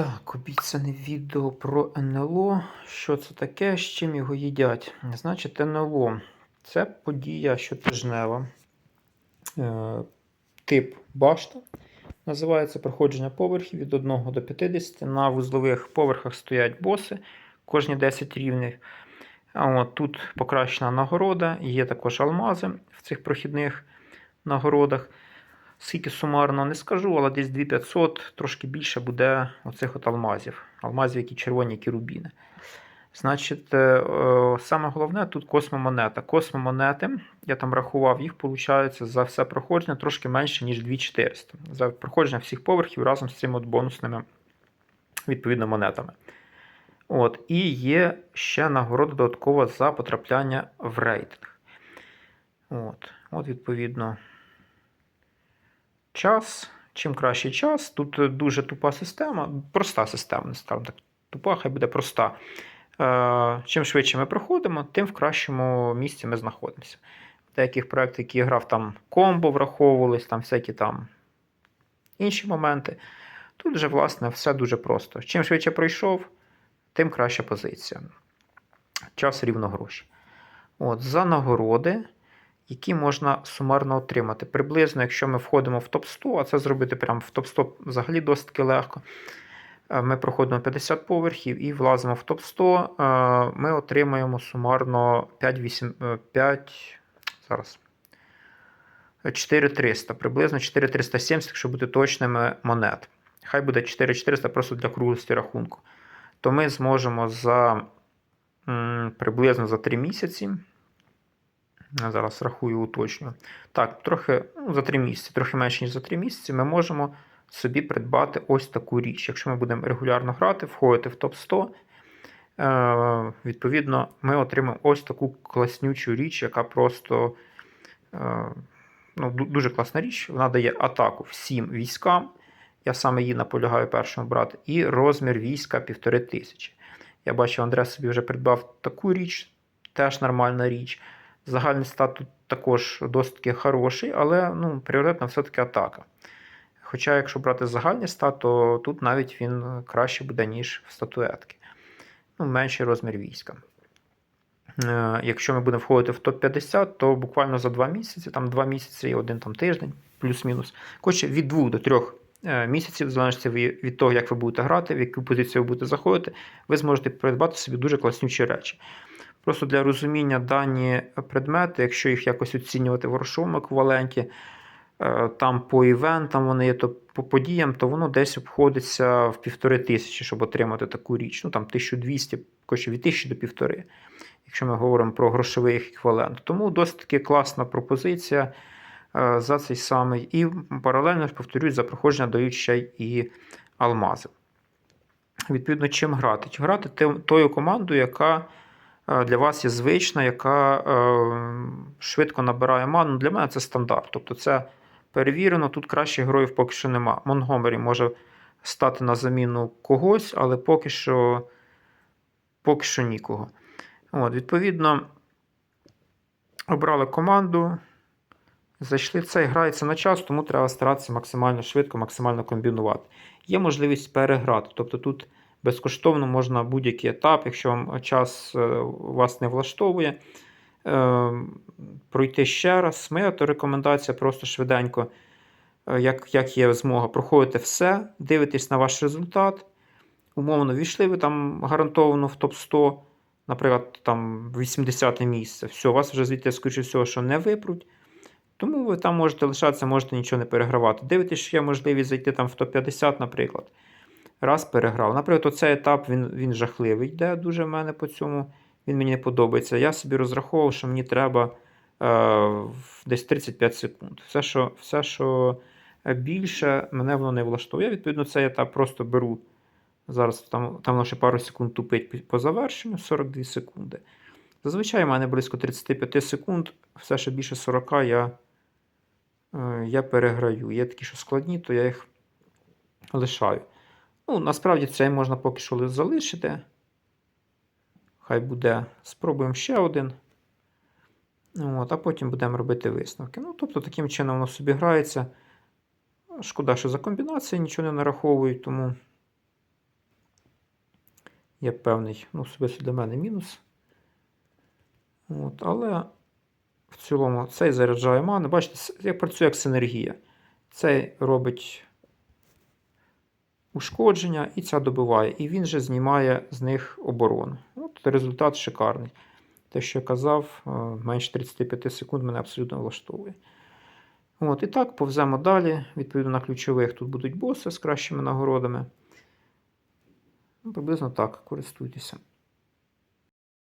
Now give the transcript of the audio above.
Так, обіцяне відео про НЛО. Що це таке, з чим його їдять? Значить, НЛО це подія щотижнева. Е, тип башта. Називається проходження поверхів від 1 до 50. На вузлових поверхах стоять боси кожні 10 рівнів. От тут покращена нагорода, є також алмази в цих прохідних нагородах. Скільки сумарно не скажу, але десь 2500, трошки більше буде оцих от алмазів. Алмазів, які червоні, які рубіни. Значить, е, е, саме головне тут космомонета. Космомонети, я там рахував, їх виходить за все проходження трошки менше, ніж 2400. За проходження всіх поверхів разом з цими от бонусними відповідно монетами. От, І є ще нагорода додаткова за потрапляння в рейтинг. От, от відповідно час. Чим кращий час, тут е, дуже тупа система, проста система, не скажімо так, тупа, хай буде проста. Е, Чим швидше ми проходимо, тим в кращому місці ми знаходимося. В деяких проєктах, які я грав, там комбо враховувались, там всякі там інші моменти. Тут вже, власне, все дуже просто. Чим швидше пройшов, тим краща позиція. Час рівно гроші. От, За нагороди які можна сумарно отримати. Приблизно, якщо ми входимо в топ-100, а це зробити прямо в топ-100 взагалі досить легко. е, Ми проходимо 50 поверхів і влазимо в топ-100, е, ми отримаємо сумарно 5, 8, 5 зараз. 4300, приблизно 4370, якщо бути точними монет. Хай буде 4400 просто для круглості рахунку. То ми зможемо за приблизно за 3 місяці. Я Зараз рахую, уточнюю. Так, трохи ну, за 3 місяці, трохи менше, ніж за 3 місяці, ми можемо собі придбати ось таку річ. Якщо ми будемо регулярно грати, входити в топ-100, е, відповідно, ми отримаємо ось таку класнючу річ, яка просто е, ну, дуже класна річ. Вона дає атаку всім військам. Я саме її наполягаю першому брати, і розмір війська 1500. Я бачу, Андре собі вже придбав таку річ, теж нормальна річ. Загальний стат тут також досить хороший, але ну, пріоритетна все-таки атака. Хоча, якщо брати загальний стат, то тут навіть він краще буде, ніж в статуетки. Ну, менший розмір війська. Е, Якщо ми будемо входити в топ-50, то буквально за 2 місяці, там 2 місяці і один там тиждень, плюс-мінус. Коротше, від 2 до 3 місяців, в залежності від того, як ви будете грати, в яку позицію ви будете заходити, ви зможете придбати собі дуже класнючі речі. Просто для розуміння дані предмети, якщо їх якось оцінювати в грошовому еквіваленті, е, там по івентам вони є, то по подіям, то воно десь обходиться в півтори тисячі, щоб отримати таку річ. Ну там 1200, коротше, від 1000 до півтори, якщо ми говоримо про грошовий еквівалент. Тому досить таки класна пропозиція е, за цей самий. І паралельно повторюсь, за проходження дають ще і алмази. Відповідно, чим грати? Чи грати тою командою, яка для вас є звична, яка е, швидко набирає ману. Для мене це стандарт. Тобто це перевірено, тут кращих героїв поки що нема. Монгомері може стати на заміну когось, але поки що, поки що нікого. От, відповідно, обрали команду. Зайшли в це грається на час, тому треба старатися максимально швидко, максимально комбінувати. Є можливість переграти. Тобто тут безкоштовно можна будь-який етап, якщо вам час е, вас не влаштовує, е, пройти ще раз. Моя то рекомендація просто швиденько, е, як, як є змога, проходите все, дивитесь на ваш результат. Умовно, війшли ви там гарантовано в топ-100, наприклад, там 80 місце. Все, вас вже звідти, скоріше всього, що не випруть. Тому ви там можете лишатися, можете нічого не перегравати. Дивитесь, що є можливість зайти там в топ-50, наприклад. Раз переграв. Наприклад, оцей етап він, він жахливий йде дуже в мене по цьому. Він мені не подобається. Я собі розраховував, що мені треба е, десь 35 секунд. Все, що, все, що більше, мене воно не влаштовує. Я, відповідно, цей етап просто беру. Зараз там, там воно ще пару секунд тупить по завершенню 42 секунди. Зазвичай в мене близько 35 секунд, все що більше 40 я, е, я переграю. Є такі, що складні, то я їх лишаю. Ну, насправді це можна поки що залишити. Хай буде. Спробуємо ще один. От, а потім будемо робити висновки. Ну, тобто, таким чином воно собі грається. Шкода, що за комбінації нічого не нараховують, тому є певний, ну, особисто для мене мінус. От, але в цілому цей заряджає ману. Бачите, як працює як синергія. Цей робить ушкодження і ця добиває. І він же знімає з них оборону. От результат шикарний. Те, що я казав, е, менше 35 секунд мене абсолютно влаштовує. От, і так, повземо далі. Відповідно на ключових тут будуть боси з кращими нагородами. Ну, приблизно так, користуйтеся.